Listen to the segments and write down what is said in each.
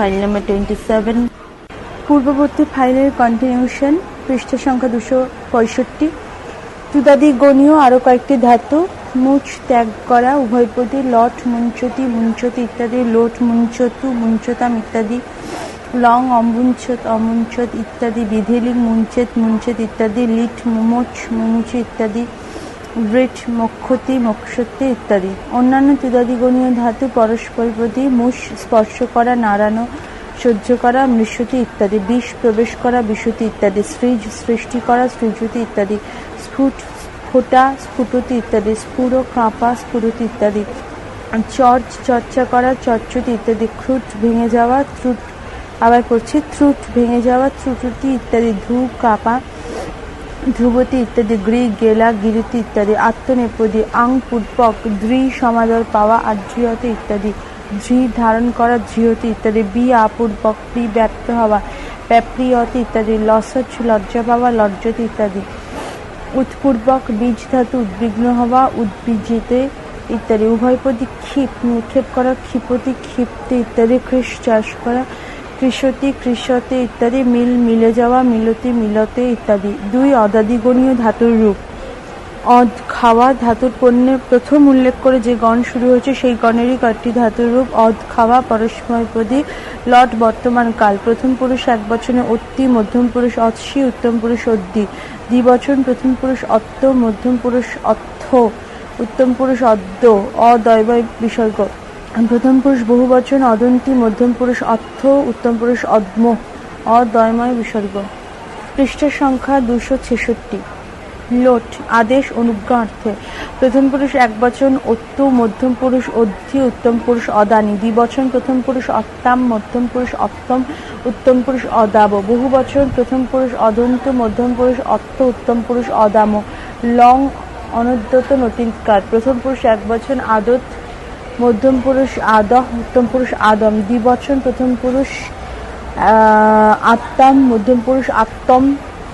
File number twenty seven পূর্ববর্তী ফাইলের continuation পৃষ্ঠা সংখ্যা দুশো পঁয়ষট্টি। তুদাদি গণীয় আরও কয়েকটি ধাতু, মুচ ত্যাগ করা উভয়পদী লট, মুঞ্চতি মুঞ্চতি ইত্যাদি, লোট, মুঞ্চতু, মুঞ্চতাম ইত্যাদি, লং, অমুঞ্চত অমুঞ্চত ইত্যাদি, বিধিলিং, মুঞ্চেত মুঞ্চেত ইত্যাদি, লিট, মুমোচ, মুমুচি ইত্যাদি। ব্রিট মক্ষতি মক্ষতি ইত্যাদি। অন্যান্য তুদাদিগণীয় ধাতু পরস্পর প্রতি মুষ স্পর্শ করা, নাড়ানো, সহ্য করা মৃষ্যতি ইত্যাদি, বিষ প্রবেশ করা বিশুতি ইত্যাদি, সৃজ, সৃষ্টি করা, সৃজতি ইত্যাদি, স্ফুট স্ফোটা স্ফুটতি ইত্যাদি, স্ফুর, কাঁপা, স্ফুরতি ইত্যাদি। চর্চ চর্চা করা চর্চতি ইত্যাদি, ক্রুট ভেঙে যাওয়া, ত্রুট, আবার করছি, ত্রুট ভেঙে যাওয়া, ত্রুটুতি ইত্যাদি ধূ কাঁপা ধ্রুবতী ইত্যাদি গ্রী গেলা, গিরিতি ইত্যাদি, আত্মনেপদী, আং পূর্বক দৃ সমাদর পাওয়া, আর আদ্রিয়তে ইত্যাদি। ধৃ ধারণ করা ধৃয়তি ইত্যাদি। বি আপূর্বক প্রি ব্যক্ত হওয়া, প্যাপ্রিয়তি ইত্যাদি। লসচ, লজ্জা পাওয়া, লজ্জতি ইত্যাদি। উৎপূর্বক, বীজ ধাতু, উদ্বিগ্ন হওয়া উদ্বিজিতে ইত্যাদি। উভয়পদী ক্ষিপ, নিক্ষেপ করা, ক্ষিপতি, ক্ষিপ্তি ইত্যাদি। কৃষ চাষ করা কৃষতি, কৃষতে ইত্যাদি, মিল, মিলে যাওয়া, মিলতি, মিলতে ইত্যাদি। দুই অদাদিগণীয় ধাতুর রূপ। অদ খাওয়া ধাতুর পণ্যের প্রথম উল্লেখ করে যে গণ শুরু হয়েছে, সেই গণেরই কয়েকটি ধাতুর রূপ। অদ খাওয়া পরস্ময়পদী লট বর্তমান কাল। প্রথম পুরুষ এক বচনে অত্তি মধ্যম পুরুষ অৎসি উত্তম পুরুষ অদ্দি দ্বিবচন প্রথম পুরুষ অত্ত, মধ্যম পুরুষ অর্থ উত্তম পুরুষ অদ্য অদয়বয় বিসর্গ। প্রথম পুরুষ বহু বচন, অদন্তি, মধ্যম পুরুষ অর্থ, উত্তম পুরুষ অদ্ম অদয়ময় বিসর্গ। পৃষ্ঠের সংখ্যা দুশো ছেষট্টি। লোট, আদেশ অনুজ্ঞার্থে প্রথম পুরুষ এক বচন, অত্যু, মধ্যম পুরুষ অধ্যি উত্তম পুরুষ অদানি। দ্বিবচন, প্রথম পুরুষ অত্তাম মধ্যম পুরুষ অত্তম উত্তম পুরুষ অদাব। বহু বচন, প্রথম পুরুষ অদন্ত, মধ্যম পুরুষ অত্ত উত্তম পুরুষ অদাম। লং অনুদ্যত নতিকার প্রথম পুরুষ এক বচন, আদত মধ্যম পুরুষ আদহ উত্তম পুরুষ আদম, দ্বিবচন প্রথম পুরুষ আত্মাম, মধ্যম পুরুষ আত্তম,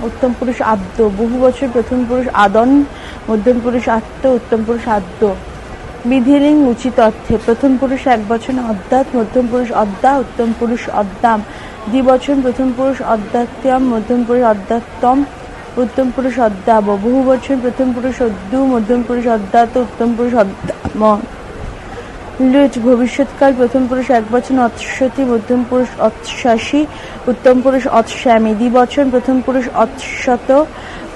উত্তম পুরুষ আদ্য, বহু বছর প্রথম পুরুষ আদন, মধ্যম পুরুষ আত্ম, উত্তম পুরুষ আদ্য। বিধিলিং উচিত অর্থে, প্রথম পুরুষ এক বচন অদ্যাত, মধ্যম পুরুষ অদ্যা, উত্তম পুরুষ অদ্যাম। দ্বিবচন প্রথম পুরুষ অদ্যাত্যাম, মধ্যম পুরুষ অদ্যাত্তম উত্তম পুরুষ অদ্যাব। বহু বচন প্রথম পুরুষ অদ্যু, মধ্যম পুরুষ অদ্যাত, উত্তম পুরুষ অদ্যাম। লুট ভবিষ্যৎকাল, প্রথম পুরুষ এক বচন অৎসতি মধ্যম পুরুষ অৎসাসী উত্তম পুরুষ অৎস্বামী দ্বিবচন প্রথম পুরুষ অৎসত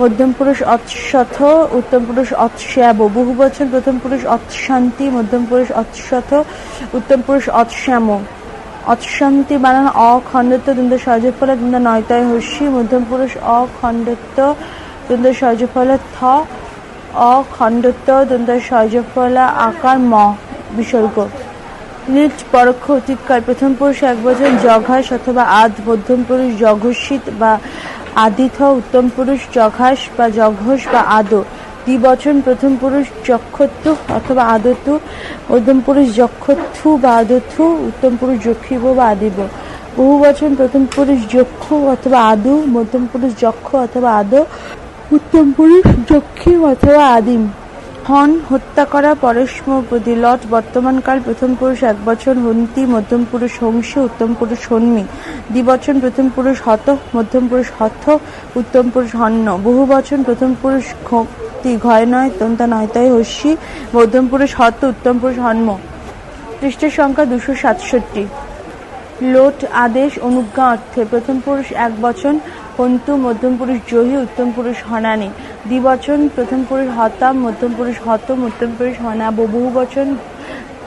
মধ্যম পুরুষ অৎসথ উত্তম পুরুষ অৎস্যাব বহু বচন প্রথম পুরুষ অৎশান্তি মধ্যম পুরুষ অৎসথ উত্তম পুরুষ অৎস্যাম অৎশান্তি বানান অখণ্ডত্ব দ্বন্দ্ব সহজফল, দ্বন্দ্ব নয়তয় হস্যি মধ্যম পুরুষ অখণ্ডত্ব দ্বন্দ্ব সহজফল থ অখণ্ডত্ব দ্বন্দ্ব সহজফলা আকার ম। বিসর্গ নিজ পরোক্ষ অতীতকাল প্রথম পুরুষ এক বচন জঘাস অথবা আদ মধ্যম পুরুষ জঘসিত বা আদিথ উত্তম পুরুষ জঘাস বা জঘস বা আদো। দ্বিবচন প্রথম পুরুষ যক্ষত্তু অথবা আদতু মধ্যম পুরুষ যক্ষত্থু বা আদথু উত্তম পুরুষ যক্ষিব বা আদিব। বহু বচন প্রথম পুরুষ যক্ষু অথবা আদু, মধ্যম পুরুষ যক্ষ অথবা আদো, উত্তম পুরুষ যক্ষিম অথবা আদিম। হন, হত্যা করা পরস্মপদী লট বর্তমানকাল প্রথম পুরুষ, এক বছর হন্তি, মধ্যম পুরুষ হংসী, উত্তম পুরুষ হন্মি দ্বিবচন প্রথম পুরুষ হত, মধ্যম পুরুষ হথ, উত্তম পুরুষ হন্য। বহু বচন প্রথম পুরুষ ঘক্তি, ঘয় নয় তন্তা নয়তাই হস্যি, মধ্যম পুরুষ হত, উত্তম পুরুষ হন্ম পৃষ্ঠের সংখ্যা দুশো সাতষট্টি। লোট আদেশ, অনুজ্ঞা অর্থে প্রথম পুরুষ এক বচন হন্তু মধ্যম পুরুষ জহি, উত্তম পুরুষ হনানি। দ্বিবচন, প্রথম পুরুষ হতাম মধ্যম পুরুষ হতম উত্তম পুরুষ হনাব বহু বচন,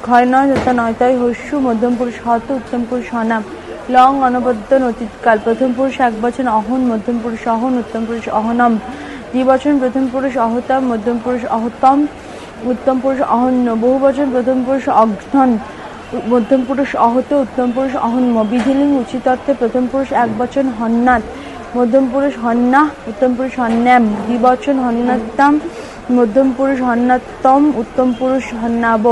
ক্ষয় নয় তথা নয়তাই হস্যু, মধ্যম পুরুষ হত, উত্তম পুরুষ হনাম লং, অনবদ্য অতীতকাল প্রথম পুরুষ এক বচন, অহন, মধ্যম পুরুষ অহন, উত্তম পুরুষ অহনম। দ্বিবচন, প্রথম পুরুষ অহতাম মধ্যম পুরুষ অহতম, উত্তম পুরুষ অহন্য। বহু বচন, প্রথম পুরুষ অঘ্নন, মধ্যম পুরুষ অহত, উত্তম পুরুষ অহন্ম বিধিলিং উচিত অর্থে প্রথম পুরুষ এক বচন হন্নাথ মধ্যম পুরুষ হন্না উত্তম পুরুষ হন্যাম, দ্বিবচন হন্নাত্তাম মধ্যম পুরুষ হন্নাত্তম উত্তম পুরুষ হন্নাব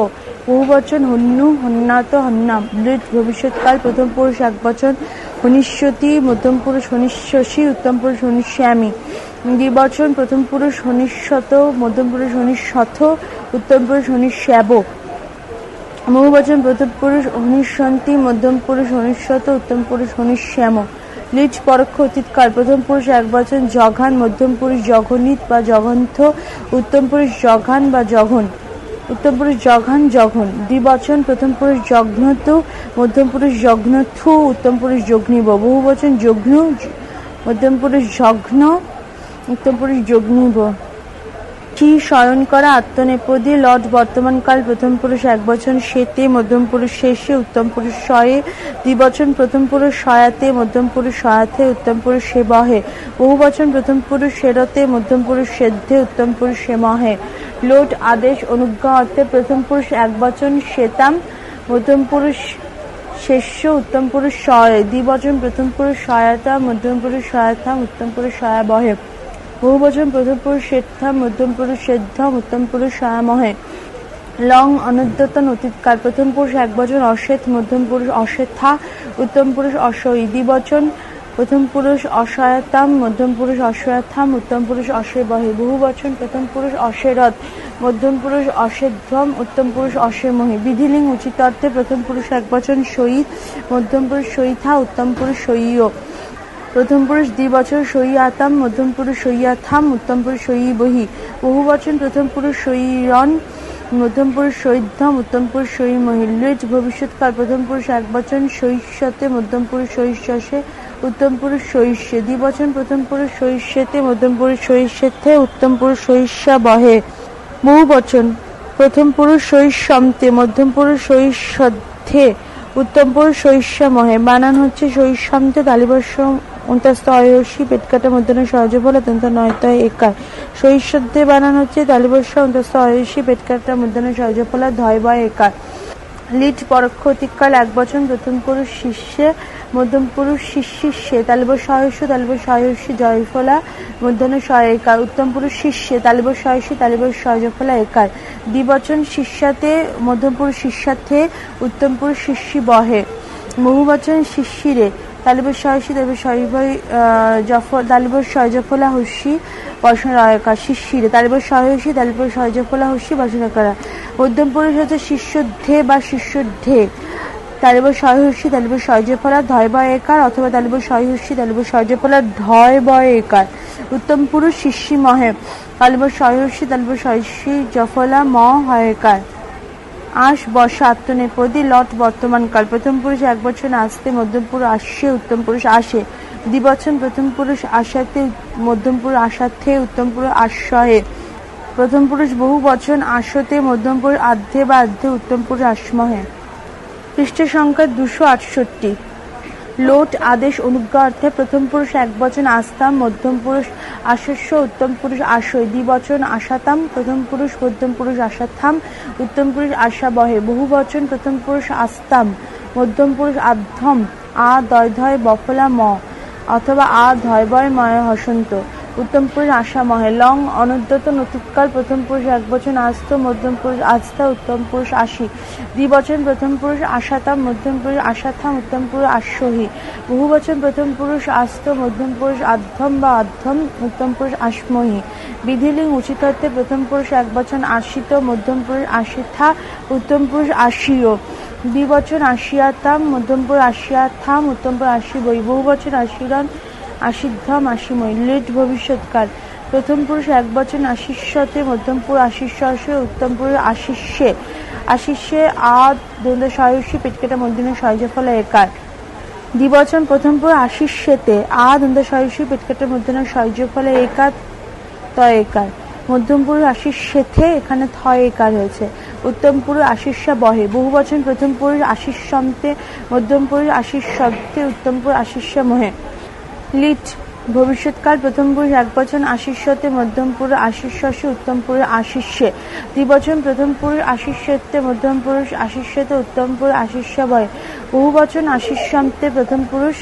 বহু বচন হন্নু হন্নাত হন্নাম লৃট ভবিষ্যৎকাল, প্রথম পুরুষ এক বচন, হনিষ্যতি মধ্যম পুরুষ হনিষ্যসী উত্তম পুরুষ হনিষ্যামী। দ্বিবচন, প্রথম পুরুষ হনিষ্যত মধ্যম পুরুষ হনিষ্যথ উত্তম পুরুষ হনিষ্যাব বহুবচন প্রথম পুরুষ অনিঃসন্তি মধ্যম পুরুষ অনিশ্বত উত্তম পুরুষ অনিশ্যাম লিচ পরোক্ষ অতীতকাল। প্রথম পুরুষ এক বচন, জঘান। মধ্যম পুরুষ জঘনিত বা জঘন্থ উত্তম পুরুষ জঘান বা জঘন। উত্তম পুরুষ জঘান, জঘন। দ্বিবচন, প্রথম পুরুষ জঘ্নত মধ্যম পুরুষ জঘ্নথু উত্তম পুরুষ যগ্নিব বহুবচন যঘ্ন, মধ্যম পুরুষ জঘ্ন উত্তম পুরুষ যগ্নিব। কি শয়ন করা আত্মনেপদী লট বর্তমানকাল প্রথম পুরুষ এক বচন সেতে, মধ্যম পুরুষ শেষে, উত্তম পুরুষ শয়ে দ্বিবচন প্রথম পুরুষ সয়াতে মধ্যম পুরুষ সয়াতে উত্তম পুরুষ সেবহে বহু। বচন প্রথম পুরুষ সেরতে মধ্যম পুরুষ সেদ্ধে উত্তম পুরুষ সে সেমহে লোট আদেশ অনুজ্ঞা অর্থে প্রথম পুরুষ এক বচন শ্বেতাম মধ্যম পুরুষ শেষ্য, উত্তম পুরুষ সয় দ্বিবচন প্রথম পুরুষ সহায়তা মধ্যম পুরুষ সহায়তা উত্তম পুরুষ সয়াবহে বহুবচন প্রথম পুরুষ শ্বেতাম মধ্যম পুরুষ শ্রেদ্ধম উত্তম পুরুষ সয়ামহে লং অনুদ্যতন অতীতকাল প্রথম পুরুষ এক বচন অশ্বেত মধ্যম পুরুষ অশ্বেথা উত্তম পুরুষ অশ্বয়ী দ্বিবচন প্রথম পুরুষ অসহায়তাম মধ্যম পুরুষ অসহায়থাম উত্তম পুরুষ অশ্বেবহে বহু বচন প্রথম পুরুষ অশেরথ মধ্যম পুরুষ অশেধ্বম উত্তম পুরুষ অশেমহি বিধিলিঙ্গ উচিত অর্থে প্রথম পুরুষ এক বচন শহীদ মধ্যম পুরুষ শহীথা উত্তম পুরুষ সইয় প্রথম পুরুষ দ্বিবচন সইয়াতাম মধ্যম পুরুষ সইয়াথাম উত্তম পুরুষ সই বহি বচন প্রথম পুরুষ সইরন মধ্যম পুরুষ সৈধ্যম উত্তম পুরুষ সই মহিলেজ ভবিষ্যৎকাল প্রথম পুরুষ এক বচন সৈষ্যতে মধ্যম পুরুষ সৈশ্যসে উত্তম পুরুষ সৈষ্যে দ্বিবচন প্রথম পুরুষ সৈষ্যেতে মধ্যম পুরুষ সৈষ্যেতে উত্তম পুরুষ সৈষ্যা বহে বহু বচন প্রথম পুরুষ সৈষ্যন্তে মধ্যম পুরুষ সৈষ্যদ্ধে উত্তম পুরুষ সৈষ্যামহে বানান হচ্ছে সৈষ্যন্তে তালিবর্ষ উনতাস্ত অয়সী পেটকাটা মধ্যে সহজ বলে অত্যন্ত নয়তয় একার। সৈষ্যদ্ধে বানান হচ্ছে তালিবর্ষ উনতাস্ত অয়সী পেটকাটা মধ্যে সহজ ফলা ধয় বয় একার। লিট পরোক্ষ অতিকাল এক বচন প্রথম পুরুষ শিষ্যে, মধ্যম পুরুষ শিষ্যে তালিব সহস্য তালিব সহস্যী জয়ফলা মধ্যাহ্ন সয় একার। উত্তম পুরুষ শিষ্যে তালিব সহস্যী তালিব সহজফলা একার। দ্বিবচন শিষ্যাতে, মধ্যম পুরুষ শিষ্যার্থে, উত্তম পুরুষ শিষ্যি বহে। বহুবচন শিষ্যিরে তালিবর সহসী তালিবর সহবই জফর তালিবর সহজফলা হস্যি বসন রয়কা শিষ্যিরে তালিবর সহসী তালিবর সহজফলা হস্যি বসন করা মধ্যম পুরুষ হচ্ছে শিষ্য ধে বা শিষ্যঢ্যে তালিবর সহস্যী তালিবর সহজফলা ধয় বয় একার অথবা তালিবর সহস্যী তালিবর সহজফলা ঢয় বয় একার উত্তম পুরুষ শিষ্যি মহে তালিবর সহস্যী তালিবর সহস্যী জফলা ম হয় একার আশ বর্ষা আত্মনেপদী লট বর্তমানকাল প্রথম পুরুষ এক বছর আসতে, মধ্যম পুরুষ আসে, উত্তম পুরুষ আসে। দ্বিবচন প্রথম পুরুষ আশাতে, মধ্যম পুরুষ আশার্থে, উত্তম পুরুষ আশ্রয়ে। প্রথম পুরুষ বহু বছর আশতে, মধ্যম পুরুষ আধ্যে বা আধ্যে, উত্তম পুরুষ আসমহে পৃষ্ঠ সংখ্যা দুশো আটষট্টি। লোট আদেশ অনুজ্ঞার্থে প্রথম পুরুষ এক বচন আস্তাম মধ্যম পুরুষ আশস্য উত্তম পুরুষ আশয় দ্বিবচন আশাতাম, প্রথম পুরুষ, মধ্যম পুরুষ আশাথাম উত্তম পুরুষ আশা বহে বহু বচন প্রথম পুরুষ আস্তাম মধ্যম পুরুষ আধ্যম আ দয় ধয় বফলা ম অথবা আ ধয় বয় ময় হসন্ত। উত্তম পুরুষ আশা মহে লং অনুদ্যতন অতীতকাল প্রথম পুরুষ এক বচন আস্ত মধ্যম পুরুষ আস্থা উত্তম পুরুষ আশি। দ্বিবচন প্রথম পুরুষ আশাতাম মধ্যম পুরুষ আশাথাম উত্তম পুরুষ আশ্বহী। বহু বচন প্রথম পুরুষ আস্ত মধ্যম পুরুষ আধ্যম বা আধ্যম উত্তম পুরুষ আসমহী। বিধিলিং উচিত অর্থে প্রথম পুরুষ এক বচন আশিত মধ্যম পুরুষ আশিথা উত্তম পুরুষ আশিও দ্বিবচন আশিয়াতাম মধ্যম পুরুষ আশিয়াথাম উত্তম পুরুষ আশি বই বহু বচন আশিরন আশিধ্বম আশিময় লেট ভবিষ্যৎকাল। প্রথম পুরুষ এক বচন আশিষ্যতে, মধ্যম পুরুষ আশিষ্যে উত্তম পুরুষ আশিষ্যে। আশিষ্যে আদ, দ্বন্দ্ব সয়সী পেটকেটা মধ্যমে সহজফলা একার। দ্বিবচন প্রথম পুরুষ আশিষ্যেতে আ দ্বন্দ্ব সয়সী পেটকেটার মধ্যমে সহজফলা একার, তয় একার। মধ্যম পুরুষ আশিষ্যেথে এখানে থয় একার হয়েছে। উত্তম পুরুষ বহে। বহু বচন প্রথম পুরুষ আশিষ্যন্তে, মধ্যম পুরুষ আশিষ্যব্দে উত্তম পুরুষ মহে। লিট, ভবিষ্যৎকাল প্রথম পুরুষ এক বছর আশিষ্যতে মধ্যমপুর আশিষ্যসে উত্তম পুরুষ আশিষ্যে। দ্বিবচন প্রথম পুরুষ আশিষ্যতে মধ্যম পুরুষ আশিষ্যতে, উত্তম পুরুষ আশিষ্যবয়। বহু বচন আশিষ্যন্তে প্রথম পুরুষ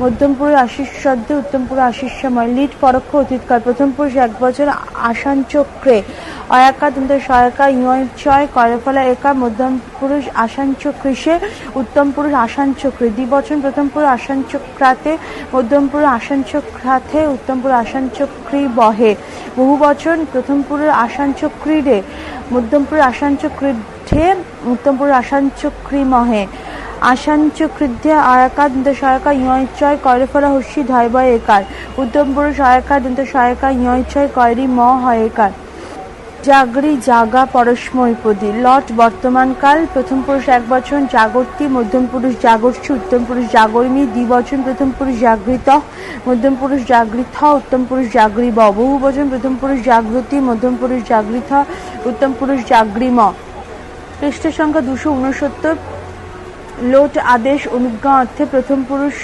মধ্যম পুরুষ আশিষ্যদ্দে উত্তম পুরুষ আশিষ্যময় লিট পরোক্ষ অতীতকাল প্রথম পুরুষ এক বছর আসান চক্রে অয়াকা দন্ত সয়াকা ইয় করফলা একা, মধ্যম পুরুষ আসাঞ্চক্রিসে উত্তম পুরুষ আসাঞ্চক্রে দ্বিবচন প্রথম পুরুষ আসাঞ্চক্রাতে মধ্যম পুরুষ আসাঞ্চক্রাতে উত্তম পুরুষ আসাঞ্চক্রি বহে। বহু বচন প্রথম পুরুষ আসান আসাঞ্চক্রীরে মধ্যম পুরুষ আসাঞ্চক্রী অর্থে উত্তম পুরুষ আশাঞ্চক্রিমহে আশাঞ্চকৃদ্ধে আয়াকার দন্ত সহায়কা ইয়চয় কয়রফলা হস্যি ধয়বয় একার। উত্তম পুরুষ আয়াকার দন্ত সহায়কা ইয়চয় কয়রি ম হয় একার। জাগরি জাগা পরস্মৈপদী লট বর্তমানকাল প্রথম পুরুষ এক বচন জাগর্তি, মধ্যম পুরুষ জাগর্ষি, উত্তম পুরুষ জাগরিণী, দ্বিবচন প্রথম পুরুষ জাগৃত, মধ্যম পুরুষ জাগৃত উত্তম পুরুষ জাগরিব বহু বচন প্রথম পুরুষ জাগৃতি, মধ্যম পুরুষ জাগৃত উত্তম পুরুষ জাগরিম পৃষ্ঠ সংখ্যা দুশো উনসত্তর। লোট আদেশ অনুজ্ঞা অর্থে প্রথম পুরুষ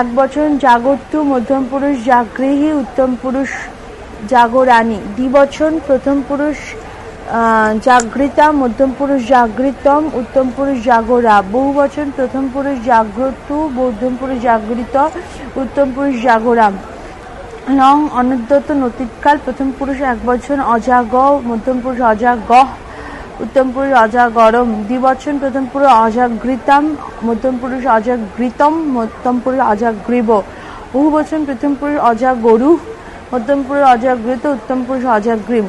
এক বচন, জাগর্তু মধ্যম পুরুষ জাগৃহী উত্তম পুরুষ জাগরানী দ্বিবচন প্রথম পুরুষ জাগৃতা, মধ্যম পুরুষ জাগৃতম, উত্তম পুরুষ জাগরা। বহুবচন প্রথম পুরুষ জাগ্রত, মধ্যম পুরুষ জাগৃত, উত্তম পুরুষ জাগরাম। লং অনুদ্যত নতীতকাল প্রথম পুরুষ এক বচন, অজাগ, মধ্যম পুরুষ অজাগ উত্তম পুরুষ অজাগরম দ্বিবচন প্রথম পুরুষ অজাগৃতাম মধ্যম পুরুষ অজাগৃতম মধ্যম পুরুষ অজাগ্রীব বহুবচন প্রথম পুরুষ অজাগরু মধ্যম পুরুষ অজাগৃত উত্তম পুরুষ অজাগ্রীম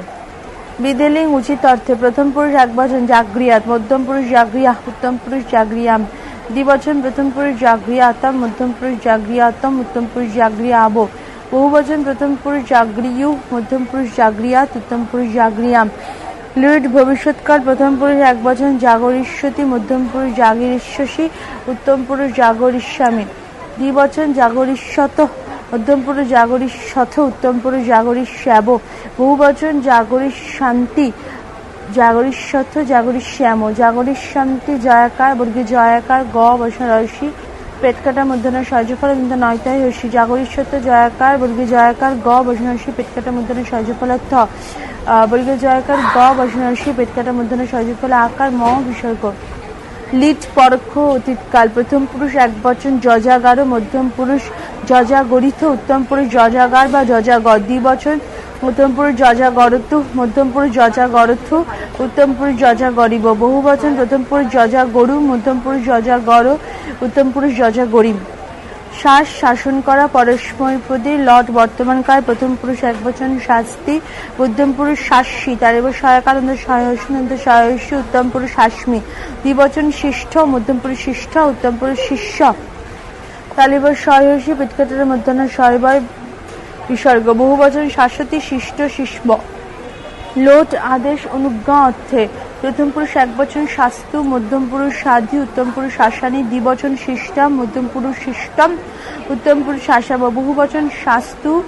বিদেলিং উচিত অর্থে প্রথম পুরুষ এক বচন জাগরিয়াত মধ্যম পুরুষ জাগ্রিয়া উত্তম পুরুষ জাগ্রিয়াম। দ্বিবচন প্রথম পুরুষ জাগরিয়াতম মধ্যম পুরুষ জাগরিয়াতম উত্তম পুরুষ জাগরিয়াব। বহুবচন প্রথম পুরুষ জাগরিয়ু মধ্যম পুরুষ জাগরিয়াত উত্তম পুরুষ জাগরিয়াম। লিড ভবিষ্যৎকাল, প্রথম পুরুষ এক বচন জাগরিষ্যতি, মধ্যম পুরুষ জাগরিষ্যসী, উত্তম পুরুষ জাগরিষ্যামী। দ্বিবচন জাগরিষ্যত, মধ্যম পুরুষ জাগরিষ্যথ, উত্তম পুরুষ জাগরিষ্যাব। বহুবচন জাগরিশান্তি জাগরিষ্যথ, জাগরিষ্যাম। জাগরিশান্তি জয়াকার, বর্গে জয়াকার, গ বসন রয়সী পেট কাটা মধ্যনা সহজফল কিন্তু নয়তাই হস্যি জাগরিষ্যত, জয়াকার, বর্গী জয়াকার, গ বসন রয়সী পেটকাটা মধ্যনা সহজফল থ। বর্গে জয়াকার গ বসন রয়সী পেট কাটা মধ্যনা আকার ম বিসর্গ। লিট পরোক্ষ অতীতকাল, প্রথম পুরুষ এক বচন যজাগার মধ্যম পুরুষ যজাগরিত উত্তম পুরুষ যজাগার বা যজাগর দ্বিবচন উত্তম পুরুষ যজাগরতু মধ্যম পুরুষ যজাগরথু উত্তম পুরুষ যজাগরিব। বহু বচন, প্রথম পুরুষ যজাগরু, মধ্যম পুরুষ যজাগর উত্তম পুরুষ যজাগরিম শ্বাস শাসন করা পরস্মৈপদী লট বর্তমানকাল প্রথম পুরুষ এক বচন শাস্তি মধ্যম পুরুষ শাসী তার এবার সহায়কানন্দ সহায়সনন্দ সহায়সী, উত্তম পুরুষ শাসমি, দ্বিবচন শিষ্ঠ, মধ্যম পুরুষ শিষ্ঠ, উত্তম পুরুষ শিষ্য। তালিবার সহায়সী পিটকাটের মধ্যাহ্ন শয়বয় বিসর্গ বহু বচন শাশ্বতী, শিষ্ট শিষ্ম লোট আদেশ অনুজ্ঞা অর্থে প্রথম পুরুষ এক বচন শাস্তু মধ্যম পুরুষ সাধি, উত্তম পুরুষ শাসানী দ্বিবচন শিষ্টাম, মধ্যম পুরুষ শিষ্টম, উত্তম পুরুষ শাসাব বহু বচন শাস্তু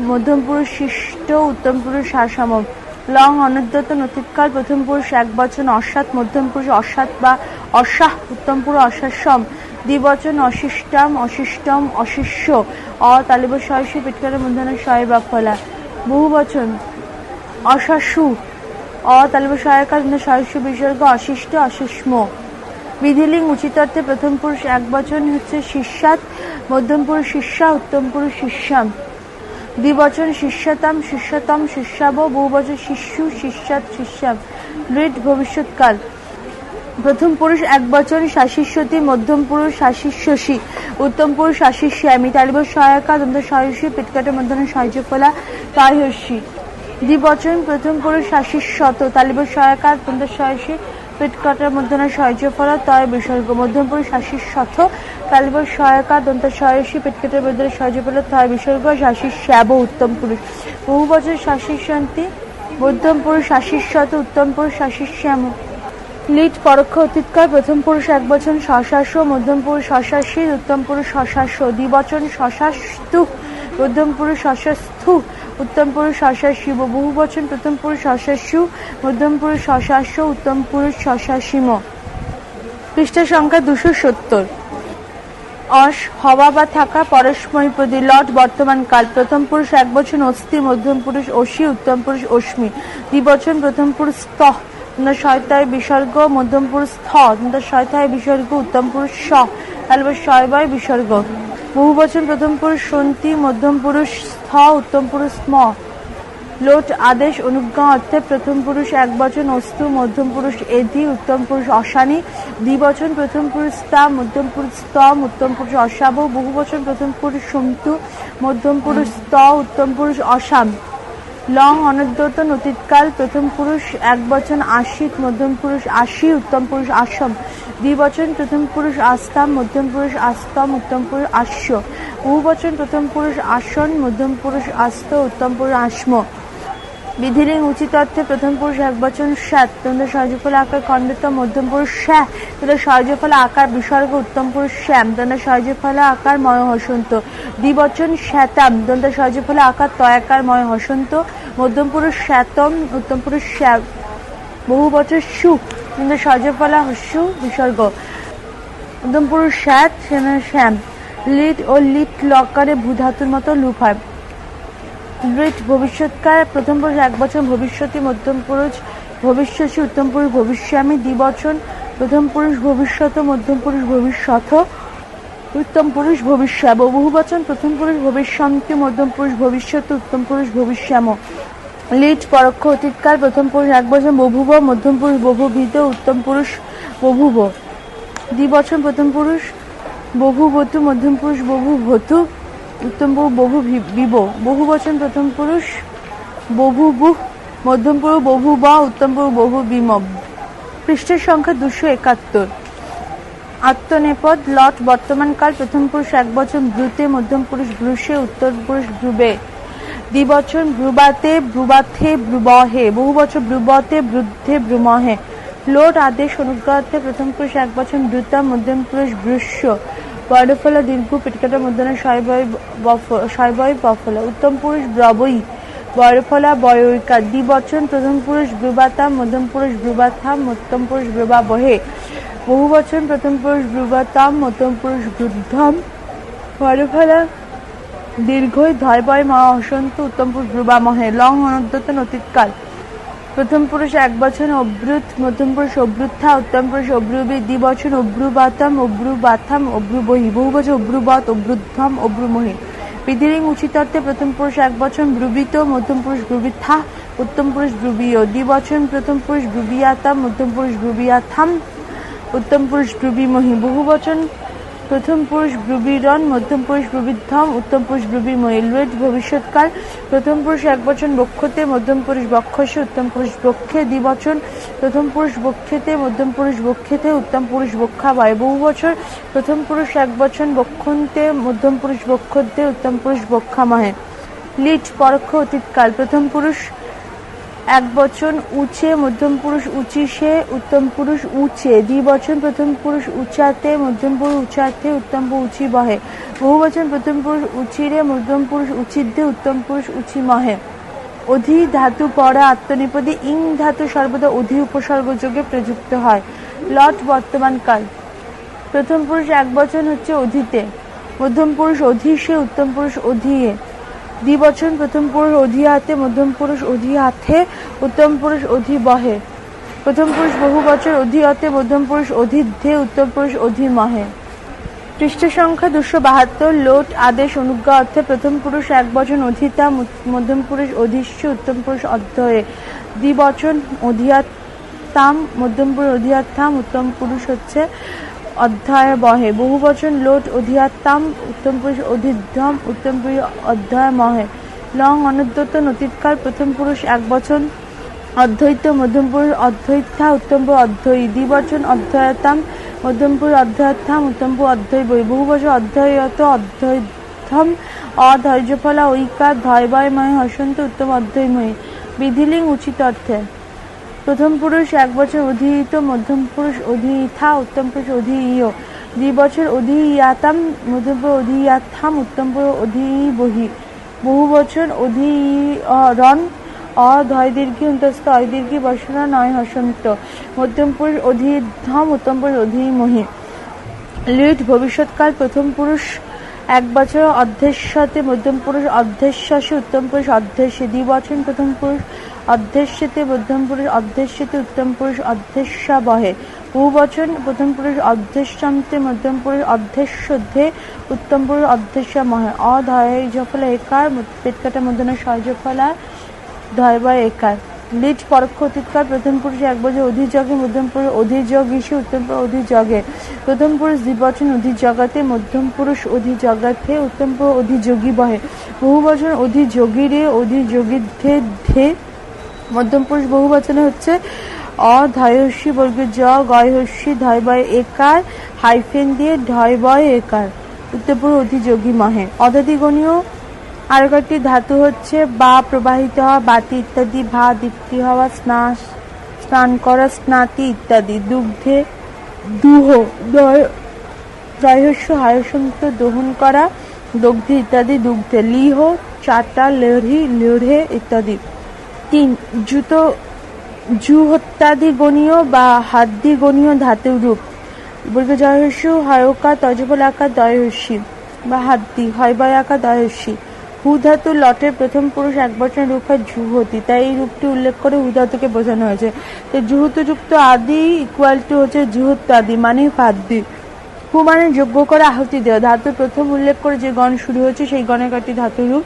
মধ্যম পুরুষ শিষ্ট, উত্তম পুরুষ শাসাম লং অনুদ্যত নতীতকাল প্রথম পুরুষ এক বচন অসাত মধ্যম পুরুষ অসাত বা অসাহ, উত্তম পুরুষ অসাস্যম দ্বিবচন অশিষ্টাম, অশিষ্টম অশিষ্য, অ, তালিব সয়সী পিটকারের মধ্যে শয় বা ফলা। বহু বচন অশাসু অ তালিব সহায়কার সহস্য বিসর্গ অশিষ্ট অশিষ্ম বিধিলিং উচিতার্থে প্রথম পুরুষ এক বচন হচ্ছে শিষ্যাত মধ্যম পুরুষ শিষ্যা, উত্তম পুরুষ শিষ্যাম। দ্বিবচন শিষ্যতাম, শিষ্যতম শিষ্যাব বহুবচন শিষ্যু শিষ্যাত শিষ্যাম। ঋট ভবিষ্যৎকাল। প্রথম পুরুষ এক বচন শাশিষ্যতি, মধ্যম পুরুষ শাশিষ্যসী, উত্তম পুরুষ শাশিষ্যামি। তালিব সহায়কা দন্ত সহস্যী পিটকাটের মধ্যে সহ্য ফলা তাইহস্যী দ্বিবচন, প্রথম পুরুষ শাশিষ্যত তালিব সহায়কা দন্ত সহস্যী পিটকাটের মধ্যে সহ্য ফলা তয় বিসর্গ, মধ্যম পুরুষ শত তালিব সহায়কার দন্ত সহস্যী পিটকাটের মধ্যে সহ্য ফলা তয় বিসর্গ শাশিষ্যাব উত্তম পুরুষ। বহু বছর শান্তি, মধ্যম পুরুষ শত, উত্তম পুরুষ শাশিষ্যাম লিট পরোক্ষ অতীতকার প্রথম পুরুষ এক বচন শশাস্য মধ্যম পুরুষ শশাসী উত্তম পুরুষ শশাস্য দ্বিবচন শশাস্তু মধ্যম পুরুষ শশাস্থু উত্তম পুরুষ শশাশিব বহু বচন প্রথম পুরুষ শশাস্যু মধ্যম পুরুষ শশাস্য উত্তম পুরুষ শশাসীম পৃষ্ঠা সংখ্যা দুশো সত্তর। অস হওয়া বা থাকা পরস্মৈপদী লট, বর্তমান কাল, প্রথম পুরুষ এক বচন অস্থি, মধ্যম পুরুষ অসি, উত্তম পুরুষ অশ্মি। দ্বিবচন প্রথম পুরুষ স্তহ শয়তায় বিসর্গ, মধ্যম পুরুষ স্থ শয়তায় বিসর্গ, উত্তম পুরুষ স তাহলে শয়বয় বিসর্গ। বহু বচন প্রথম পুরুষ সন্তি, মধ্যম পুরুষ স্থ, উত্তম পুরুষ স্ম। লোট আদেশ অনুজ্ঞা অর্থে প্রথম পুরুষ এক বচন অস্তু, মধ্যম পুরুষ এধি, উত্তম পুরুষ অশানি। দ্বিবচন প্রথম পুরুষ তা, মধ্যম পুরুষ স্তম, উত্তম পুরুষ অশাব বহু বচন প্রথম পুরুষ সন্তু মধ্যম পুরুষ স্ত উত্তম পুরুষ অসাম। লং অনদ্যত নতীতকাল প্রথম পুরুষ এক বছর আশিত মধ্যম পুরুষ আশি, উত্তম পুরুষ আসম দ্বিবচন প্রথম পুরুষ আস্তাম, মধ্যম পুরুষ আস্তম, উত্তম পুরুষ আস্য বহুবচন প্রথম পুরুষ আসন, মধ্যম পুরুষ আস্ত, উত্তম পুরুষ আশ্ম। বিধিলিং উচিত অর্থে প্রথম পুরুষ এক বচন স্যাত তোমাদের সহজফল আকার খণ্ডিত মধ্যম পুরুষ শ্যা তোমাদের সহজফল আকার বিসর্গ উত্তম পুরুষ শ্যাম। তোমাদের সহজফল আকার ময় হসন্ত, দ্বিবচন শ্যাতাম। তোমাদের সহজফল আকার তয়াকার ময় হসন্ত, মধ্যম পুরুষ শ্যাতম, উত্তম পুরুষ শ্যাম। বহু বছর সু। তোমাদের সহজফলা হস্যু বিসর্গ। পুরুষ শ্যাত শ্যাম। লিট ও লিট লকারে ভূধাতুর মতো লুপ হয়। লিট ভবিষ্যৎকার। প্রথম পুরুষ এক বছর ভবিষ্যৎই মধ্যম পুরুষ ভবিষ্যৎই উত্তম পুরুষ ভবিষ্যামী দ্বিবচন। প্রথম পুরুষ ভবিষ্যৎ মধ্যম পুরুষ ভবিষ্যৎ। উত্তম পুরুষ ভবিষ্যাব বহু বচন, প্রথম পুরুষ ভবিষ্যন্তি, মধ্যম পুরুষ ভবিষ্যৎ, উত্তম পুরুষ ভবিষ্যাম। লিট, পরোক্ষ অতীতকাল, প্রথম পুরুষ এক বছর বভুব মধ্যম পুরুষ বহুবিধ, উত্তম পুরুষ বভুব দ্বিবচন, প্রথম পুরুষ বহুবতু মধ্যম পুরুষ বহু ভতু উত্তম বহু বিব বহু বচন প্রথম পুরুষ, বহু বুহ মধ্যম পুরুষ বহু বা, উত্তম পুরুষ বহু বিমব। পৃষ্ঠের সংখ্যা দুশো একাত্তর। আত্মনেপদ, লট বর্তমানকাল প্রথম পুরুষ এক বচন ব্রুতে মধ্যম পুরুষ ব্রুষে উত্তর পুরুষ ব্রুবে দ্বিবচন ব্রুবাতে ব্রুবাথে ব্রুবহে বহু বছর ব্রুবতে ব্রুদ্ধে ব্রুমহে লোট, আদেশ অনুগ্রহার্থে প্রথম পুরুষ এক বচন ব্রুতা মধ্যম পুরুষ বৃষ্য বর্ণফলা দীর্ঘ পিটকাটা মধ্যনা বফ- শয়বয় বফলা, উত্তম পুরুষ ব্রবই বয়ফলা বয়িকা দ্বিবচন, প্রথম পুরুষ ব্রুবাতা মধ্যম পুরুষ ব্রুবাথাম উত্তম পুরুষ ব্রুবা বহে। বহু বচন, প্রথম পুরুষ ব্রুবাতাম মধ্যম পুরুষ বৃদ্ধম বয়ফলা দীর্ঘই ধয় বয় মা অসন্ত, উত্তম পুরুষ ব্রুবামহে লং অনদ্যতন অতীতকাল। প্রথম পুরুষ এক বচন অব্রুত, মধ্যম পুরুষ অব্রুত্থা, উত্তম পুরুষ অব্রুবি, দ্বিবচন অব্রুবাতম, অব্রুবাথাম, অব্রুবহি বহু বছর অব্রুবত অব্রুদ্ধম অব্রুমহি বিধিরিং উচিতর্থে প্রথম পুরুষ এক বচন ব্রুবিত, মধ্যম পুরুষ ব্রুবিথা উত্তম পুরুষ ব্রুবীয়। দ্বিবচন প্রথম পুরুষ ব্রুবিয়াতাম, মধ্যম পুরুষ ব্রুবিয়াথাম, উত্তম পুরুষ ব্রুবিমহি বহু বচন প্রথম পুরুষ ব্রুবীরণ মধ্যম পুরুষ ব্রুবিদ্ধম উত্তম পুরুষ ব্রুবিময়ী লুয়েট ভবিষ্যৎকাল। প্রথম পুরুষ এক বচন বক্ষতে, মধ্যম পুরুষ বক্ষসে, উত্তম পুরুষ বক্ষে দ্বিবচন প্রথম পুরুষ বক্ষেতে, মধ্যম পুরুষ বক্ষেতে, উত্তম পুরুষ বক্ষাবয় বহু বছর। প্রথম পুরুষ এক বচন বক্ষন্তে, মধ্যম পুরুষ বক্ষতে, উত্তম পুরুষ বক্ষামহে লিট, পরোক্ষ অতীতকাল। প্রথম পুরুষ এক বচন উচে, মধ্যম পুরুষ উচিসে উত্তম পুরুষ উচে। দ্বিবচন প্রথম পুরুষ উচাতে, মধ্যম পুরুষ উচাতে, উত্তম পুরুষ উচি বহে। বহু বচন প্রথম পুরুষ উচিরে মধ্যম পুরুষ উচিদ্দে উত্তম পুরুষ উচি মহে। অধি ধাতু পরা আত্মনিপদে, ইং ধাতু সর্বদা অধি উপসর্গ যোগে প্রযুক্ত হয়। লট বর্তমান কাল। প্রথম পুরুষ এক বচন হচ্ছে অধিতে। মধ্যম পুরুষ অধীশে উত্তম পুরুষ অধিয়ে। দ্বিবচন প্রথম পুরুষ অধিয়াতে মধ্যম পুরুষ অধিয়াথে উত্তম পুরুষ অধিবহে। প্রথম পুরুষ বহু বছর অধিয়তে মধ্যম পুরুষ অধিধ্যে উত্তম পুরুষ অধিমহে। পৃষ্ঠ সংখ্যা দুশো বাহাত্তর, লোট, আদেশ, অনুজ্ঞা, অর্থে প্রথম পুরুষ এক বচন অধিতা মধ্যম পুরুষ অধিষ্য উত্তম পুরুষ অধ্যয়ে। দ্বিবচন অধিয়াত্তাম মধ্যম পুরুষ অধিয়াত্তাম উত্তম পুরুষ হচ্ছে অধ্যায় বহে। বহু বচন লোট অধিয়াত্তাম উত্তম পুরুষ অধিধ্যম উত্তম পুরুষ অধ্যায় মহে। লং অনদ্যত নতীতকাল প্রথম পুরুষ এক বচন, অদ্বৈত মধ্যম পুরুষ অদ্বৈতা, উত্তম পুরুষ অধ্যয়ী দ্বিবচন অধ্যয়তাম মধ্যম পুরুষ অধ্যয়তাম উত্তম অধ্যয় বই বহু। বছর অধ্যয়ত অধ্যয়ধম অধৈর্যফলা, ঐকার, ধয়বয়ময়, হসন্ত, উত্তম অধ্যয়ময়ী বিধিলিং উচিত অর্থে। প্রথম পুরুষ এক বছর অধিহিত, মধ্যম পুরুষ অধিথা, উত্তম পুরুষ অধিয় দ্বিবছর অধিয়াতাম, মধ্যম অধিয়াথাম, উত্তম অধিবহি। বহু বছর অধি অধিরণ অধয় দীর্ঘি অন্তস্থ অয় দীর্ঘি বসনা নয় হসন্ত মধ্যম পুরুষ অধিধম, উত্তম পুরুষ অধিমহি। লিট ভবিষ্যৎকাল প্রথম পুরুষ এক বছর অধ্যেশ্বতে মধ্যম পুরুষ অধ্যেশ্বসে উত্তম পুরুষ অধ্যেশ্যে দ্বিবচন প্রথম পুরুষ অধ্যেশ্যতে মধ্যম পুরুষ অধ্যেশ্যতে উত্তম পুরুষ অধ্যেশ্যা বহে। বহু বচন, প্রথম পুরুষ অধ্যেশ্যন্তে মধ্যম পুরুষ অধ্যেশ্যধ্যে উত্তম পুরুষ অধ্যেশ্যা মহে। অধয় জফলা একার পেটকাটা মধ্যনা সহজফলা ধয় বা একার। লিট পরোক্ষ অতীতকাল প্রথম পুরুষ এক বছর অধিযোগে মধ্যম পুরুষ অধিযোগ ইস্যু উত্তম পুরুষ অধিযোগে প্রথম পুরুষ দ্বিবচন অধিজগাতে মধ্যম পুরুষ অধিজগাতে উত্তম পুরুষ অধিযোগী বহে। বহু বচন অধিযোগীরে অধিযোগীধে ধে মধ্যম পুরুষ বহু বচনে হচ্ছে অধয়সী বর্গের জ, গয়হস্যি ধয় বয় একার, হাইফেন দিয়ে ঢয় বয় একার। উত্তরপুর অধিযোগী মহে। অদাদিগণীয় আর কয়েকটি ধাতু হচ্ছে বা প্রবাহিত হওয়া, বাতি ইত্যাদি, ভা দীপ্তি হওয়া স্নাস স্নান করা, স্নাতি ইত্যাদি। দুগ্ধে দুহ জয়স্য হায়সন্ত, দহন করা, দগ্ধি ইত্যাদি দুগ্ধে। লিহ, চাটা লেড়ি লেড়ে ইত্যাদি। তিন, জুতো, জুহত্যাদি গণীয় বা হাদ্দি গণীয় ধাতুর রূপ। বর্গ জয়স্য হয়কা তজবল আকার দয়স্যী বা হাদ্দি হয় বয় আকার দয়স্যী হু ধাতু লটের প্রথম পুরুষ এক বচন রূপ হয় জুহতি। তাই এই রূপটি উল্লেখ করে হু ধাতুকে বোঝানো হয়েছে। তো জুহুতযুক্ত আদি ইকুয়াল টু হচ্ছে জুহুত আদি মানে ফাদ্দি হু মানে যোগ্য করে আহুতি দেওয়া। ধাতু প্রথম উল্লেখ করে যে গণ শুরু হয়েছে, সেই গণের কয়েকটি ধাতু রূপ?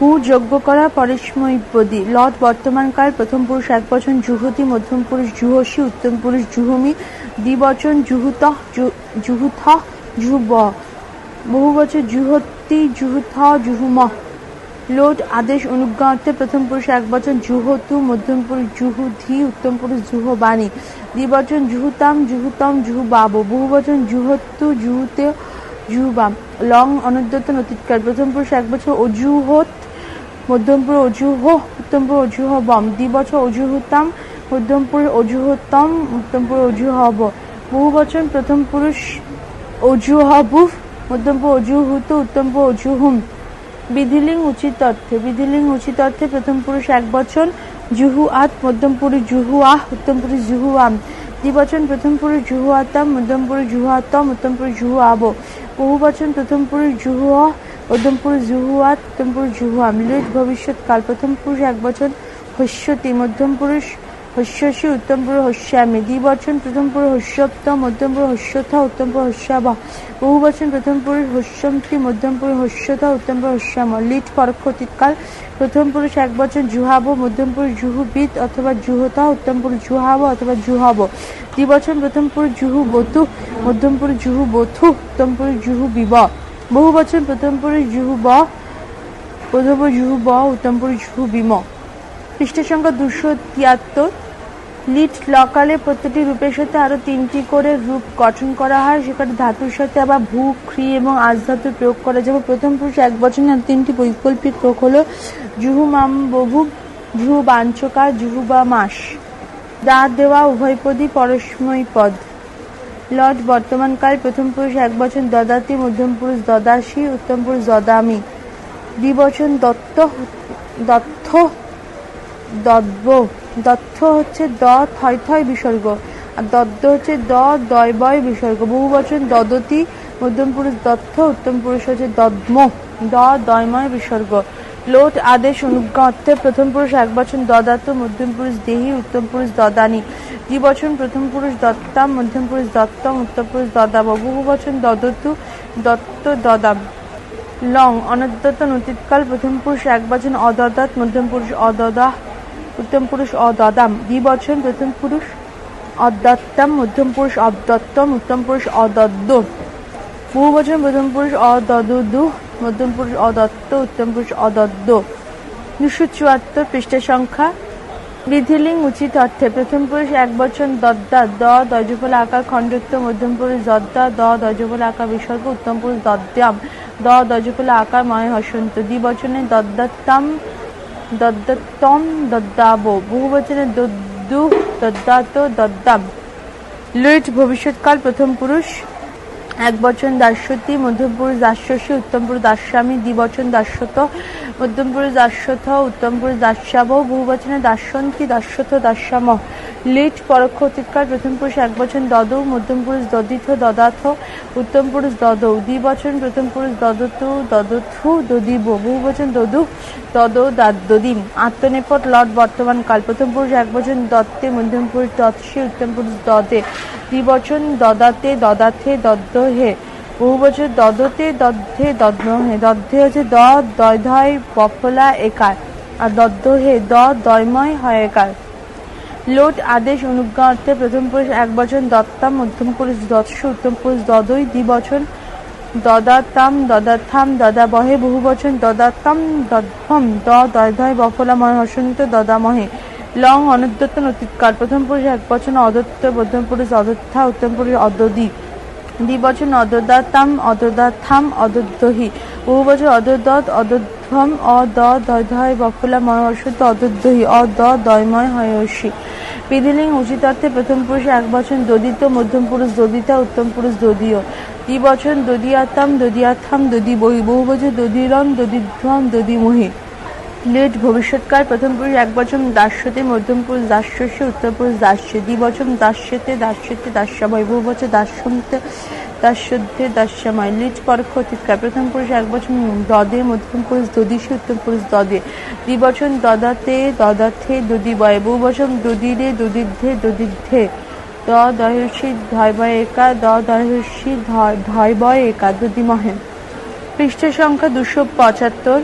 হু যোগ্য করা পরেশময়ীপদী লট বর্তমানকাল প্রথম পুরুষ, এক বচন জুহতি, মধ্যম পুরুষ জুহসী, উত্তম পুরুষ জুহমি, দ্বিবচন জুহুত জুহুথ, জুহুব। বছর জুহতি, জুহুথ, জুহুম। লোট আদেশ অনুজ্ঞার্থে প্রথম পুরুষ, এক বচন জুহতু, মধ্যম পুরুষ জুহুধি, উত্তম পুরুষ জুহবাণী। দ্বিবচন জুহুতাম, জুহুতম, জুহুবাব। বহু বচন জুহত্তু জুহুতে, জুহুবাম। লং, অনুদ্যতন, অতীতকাল। প্রথম পুরুষ, এক বছর অজুহত মধ্যম পুরুষ অজুহ উত্তম পুরুষ অজুহ বম। দ্বিবছর অজুহুতাম মধ্যম পুরুষ অজুহতম উত্তম পুরুষ অজুহব বহু বচন প্রথম পুরুষ অজুহবু মধ্যম পুরুষ অজুহুত উত্তম পুরুষ অজুহুম বিধিলিং উচিত অর্থে বিধিলিং উচিত অর্থে প্রথম পুরুষ এক বচন জুহু আত মধ্যম পুরুষ জুহু আহ উত্তম পুরুষ জুহু আম। দ্বিবচন প্রথম পুরুষ জুহু আতাম মধ্যম পুরুষ জুহু আতম উত্তম পুরুষ জুহু আব। বহু বচন প্রথম পুরুষ জুহু আহ মধ্যম পুরুষ জুহু আত উত্তম পুরুষ জুহু আম ভবিষ্যৎকাল প্রথম পুরুষ এক বচন হস্যতি মধ্যম পুরুষ হস্যসী উত্তম পুরুষ হস্যামি দ্বিবচন প্রথম পুরুষ হস্যোত্তম, মধ্যম হস্যথ, উত্তম পুরুষ হস্যাব বহু বচন প্রথম পুরুষ হস্যন্তি মধ্যম পুরুষ হস্যথ, উত্তম পুরুষ হস্যাম লিট পরোক্ষ অতীতকাল প্রথম পুরুষ এক বচন জুহাব, মধ্যম পুরুষ জুহুবিদ অথবা জুহতা, উত্তম পুরুষ জুহাব অথবা জুহব। দ্বিবচন প্রথম পুরুষ জুহু বতু, মধ্যম পুরুষ জুহু বথু, উত্তম পুরুষ জুহু বিব। বহু বচন প্রথম পুরুষ জুহু ব, প্রথম জুহু ব, উত্তম পুরুষ জুহু বিম। পৃষ্ঠের সংখ্যা দুশো তিয়াত্তর। লিট লকালে প্রতিটি রূপের সাথে আরও তিনটি করে রূপ গঠন করা হয়। সেখানে ধাতুর সাথে আবার ভূ ক্রি এবং আজ ধাতুর প্রয়োগ করা যাবে। প্রথম পুরুষ এক বছর আর তিনটি বৈকল্পিক প্রয়োগ হলো জুহু মাম বভু জুহু বাঞ্চকা জুহু বা মাস। দাঁত দেওয়া উভয়পদী পরস্ময় পদ। লট বর্তমানকাল প্রথম পুরুষ এক বছর দদাতি, মধ্যম পুরুষ দদাসী, উত্তম পুরুষ দদামি। দ্বিবচন দত্ত দত্ত দদ্ব দত্ত হচ্ছে দ, থয় থয় বিসর্গ। আর দদ্দ হচ্ছে দ, দয় বয় বিসর্গ। বহু বচন দদতি, মধ্যম পুরুষ দত্ত, উত্তম পুরুষ হচ্ছে দদ্ম। দ দয়ময় বিসর্গ। লোট আদেশ অর্থে প্রথম পুরুষ এক বচন দদাত মধ্যম পুরুষ দেহি, উত্তম পুরুষ দদানি। দ্বিবচন প্রথম পুরুষ দত্তাম মধ্যম পুরুষ দত্তম উত্তম পুরুষ দদাব বহু বচন দদতু দত্ত দদাম। লং অনদ্যতন অতীতকাল প্রথম পুরুষ এক বচন অদদাত, মধ্যম পুরুষ অদদা, উত্তম পুরুষ অদদাম। দ্বিবচন প্রথম পুরুষ অদত্তম, মধ্যম পুরুষ অদত্তম, উত্তম পুরুষ অদদ্দ। বহু বচন প্রথম পুরুষ অদদু মধ্যম পুরুষ অদত্ত উত্তম পুরুষ অদদ্দ দুশো চুয়াত্তর পৃষ্ঠের সংখ্যা। বিধিলিং উচিত অর্থে প্রথম পুরুষ এক বচন দদ্দা, দ দজফল আকার খণ্ডত্ব মধ্যম পুরুষ দদ্দা, দ দজফল আকার বিসর্গ, উত্তম পুরুষ দদ্যাম। দ দজফল আকার ময় হসন্ত। দ্বিবচনে দদ্দাত্তাম, দদ্দত্তম, দদ্দাব। বহু বচনে দদ্দু, দদ্দাত, দদ্দাম। লুইট, ভবিষ্যৎকাল প্রথম পুরুষ। এক বচন দাস্যতী মধ্যম পুরুষ দাস্যসী উত্তম পুরুষ দাস্যামী দ্বিবচন দাস্যত মধ্যম পুরুষ দাস্যথ উত্তম পুরুষ দাস্যাব বহু বচনে দাস্যন্তী দাস্যথ দাস্যাম লিট, পরোক্ষ অতীতকাল, প্রথম পুরুষ এক বচন দদৌ মধ্যম পুরুষ দদিথ দদাথ উত্তম পুরুষ দদৌ দ্বিবচন প্রথম পুরুষ দদতু দদথু দদিব বহু বচন দদু দদৌ দদিম আত্মনেপট লট, বর্তমান কাল, প্রথম পুরুষ এক বচন দত্তে মধ্যম পুরুষ দৎসে উত্তম পুরুষ দদে দ্বিবচন দদাতে দদাথে দদ্দ হে। বহু বছর দদতে দদ্ধে দদ্ম হে। দদ্ধে হচ্ছে দ দয় পফলা একার। আর দদ্দ হে, দ, দয়ময়, হয় একার। লোট আদেশ অনুজ্ঞা অর্থে প্রথম পুরুষ এক বচন দত্তাম, মধ্যম পুরুষ দৎস, উত্তম পুরুষ দদই দ্বিবচন দদাতাম, দদাথাম, দদাবহে। বহু বচন দদাতাম দধ্বম দ দয়ধয় বফলাময় হসন্ত দদামহে। লং অনুদ্যতন অতীতকাল। প্রথম পুরুষ এক বচন অদত্ত মধ্যম পুরুষ অদত্থা, উত্তম পুরুষ অদদি। দ্বিবচন অদদাতাম, অদদাথাম অদদ্দহি বহু বছর অদদত, অদধ্বম অ দ দয়ধয় বফলা মহর্ষত অদদ্দহি অ দ দয়ময় হয়সী বিধিলিং উচিত অর্থে প্রথম পুরুষ এক বচন দদিত, মধ্যম পুরুষ দদিতা, উত্তম পুরুষ দদীয়। দ্বিবচন দদিয়াতাম, দদিয়াথাম, দদি বহি। বহু বছর দদিরম, দদিধ্বম, দদিমহি। লেট ভবিষ্যৎকাল প্রথম পুরুষ এক বচন দাস্যতে মধ্যম পুরুষ দাস্যস্য উত্তর পুরুষ দাস্য দ্বিবচন দাস্যতে দাস্যতে দাস্যাময় বহু বছর দাস্যন্তে দাস্যদ্ধে দাস্যাময় লিট পরোক্ষ অতীতকাল প্রথম পুরুষ এক বচন দদে, মধ্যম পুরুষ দদিশে উত্তম পুরুষ দদে। দ্বিবচন দদাতে, দদাথে বহু বচন দদিরে দদিদ্ধে দদিদ্ধে দ দহর্ষি ধয়বয় একা, দ দহর্ষি ধয়বয় একা দদিমহে পৃষ্ঠ সংখ্যা দুশো পঁচাত্তর।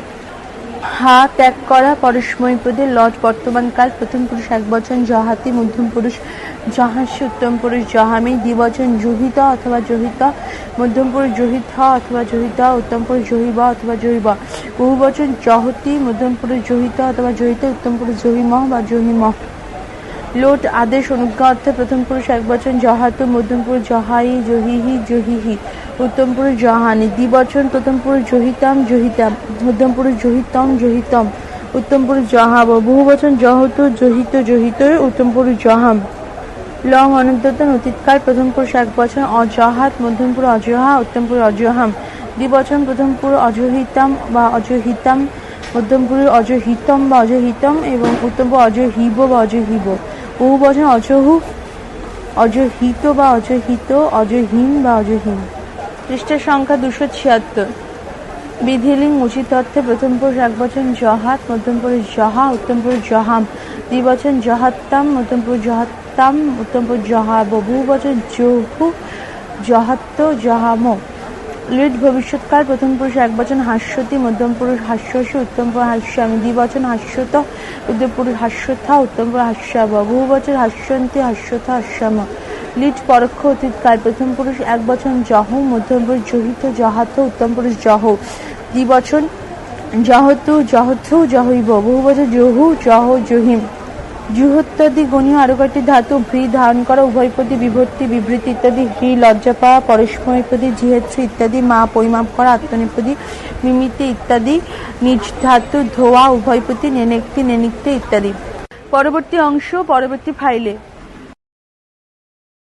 হা ত্যাগ করা পরস্ময় পদে লজ বর্তমানকাল প্রথম পুরুষ, এক বচন জহাতি, মধ্যম পুরুষ জহাস্য উত্তম পুরুষ জহামি দ্বিবচন জহিত অথবা জহিত, মধ্যম পুরুষ জহিত অথবা জহিত, উত্তম পুরুষ জহিব অথবা জহিব। বহু বচন জহতি, মধ্যম পুরুষ জহিত অথবা জহিত, উত্তম পুরুষ জহিমহ বা জহিমহ লোট আদেশ অনুজ্ঞা অর্থে প্রথম পুরুষ, এক বচন জহাত, মধ্যম পুরুষ জহাই জহিহি জহিহি। উত্তম পুরুষ জহানি, দ্বিবচন প্রথম পুরুষ জহিতাম জহিতাম পুরুষ জহিতম জহিতম উত্তম পুরুষ জহাব বহু বচন জহত, জহিত জহিত উত্তম পুরুষ জহাম। লং অনন্ততন অতীতকাল প্রথম পুরুষ এক বচন, অজহাত মধ্যম পুরুষ অজহা উত্তম পুরুষ অজহাম। দ্বিবচন প্রথম পুরুষ অজহিতাম বা অজহিতাম মধ্যম পুরুষ অজহিতম বা অজহিতম এবং উত্তম পুরুষ অজহিব বা অজহিব। বহু বচন অজহু, অজহিত বা অজহিত, অজহীন বা অজহীন। পৃষ্ঠের সংখ্যা দুশো ছিয়াত্তর। বিধিলিং উচিত অর্থে প্রথম পুরুষ এক বচন জহাত, মধ্যম পুরুষ জহা, উত্তম পুরুষ জহাম। দ্বিবচন জহাত্তাম, মধ্যম পুরুষ জহাত্তাম, উত্তম পুরুষ জহাব। বহু বচন জহু, জহাত্ত, জহাম। লিট ভবিষ্যৎকাল, প্রথম পুরুষ এক বচন হাস্যতি, মধ্যম পুরুষ হাস্যসী, উত্তম পুরুষ হাস্যামি। দ্বিবচন হাস্যত, উত্তম পুরুষ হাস্যথা, উত্তম পুরুষ হাস্যাব। বহু বচন হাস্যন্তি, হাস্যথ, হাস্যাম। লিট পরোক্ষ অতীতকাল। প্রথম পুরুষ এক বচন জহ, মধ্যম পুরুষ জহিত, জহাত, উত্তম পুরুষ জহ। দ্বিবচন জহতু জহথু জহইব বহু বছর জহু, জহ, জহিম। জুহত্যাদি গণীয় আরও কয়েকটি ধাতু ভ্রি ধারণ করা উভয়পদী বিভক্তি, বিবৃতি ইত্যাদি হ্রি লজ্জা পাওয়া পরস্ময়পদী জিহেত্রী ইত্যাদি, মা পরিমাপ করা আত্মনিপদী মিমিতি ইত্যাদি, নিজ ধাতু ধোয়া উভয়পতি নেনেক্তি নেনিক্তি ইত্যাদি। পরবর্তী অংশ, পরবর্তী ফাইলে।